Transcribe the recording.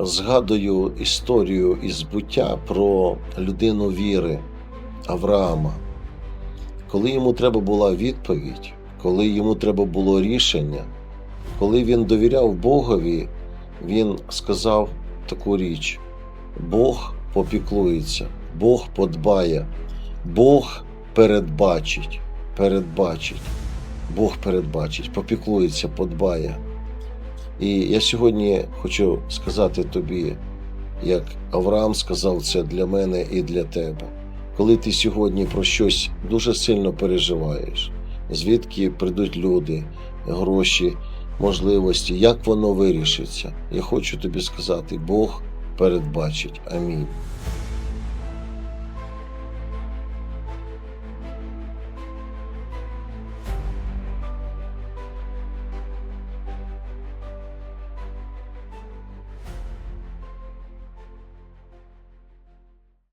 згадую історію із буття про людину віри Авраама. Коли йому треба була відповідь, коли йому треба було рішення, коли він довіряв Богові, він сказав таку річ: Бог попіклується, Бог подбає, Бог передбачить, передбачить, Бог передбачить, попіклується, подбає. І я сьогодні хочу сказати тобі, як Авраам сказав це для мене і для тебе. Коли ти сьогодні про щось дуже сильно переживаєш, звідки прийдуть люди, гроші, можливості, як воно вирішиться, я хочу тобі сказати, Бог передбачить. Амінь.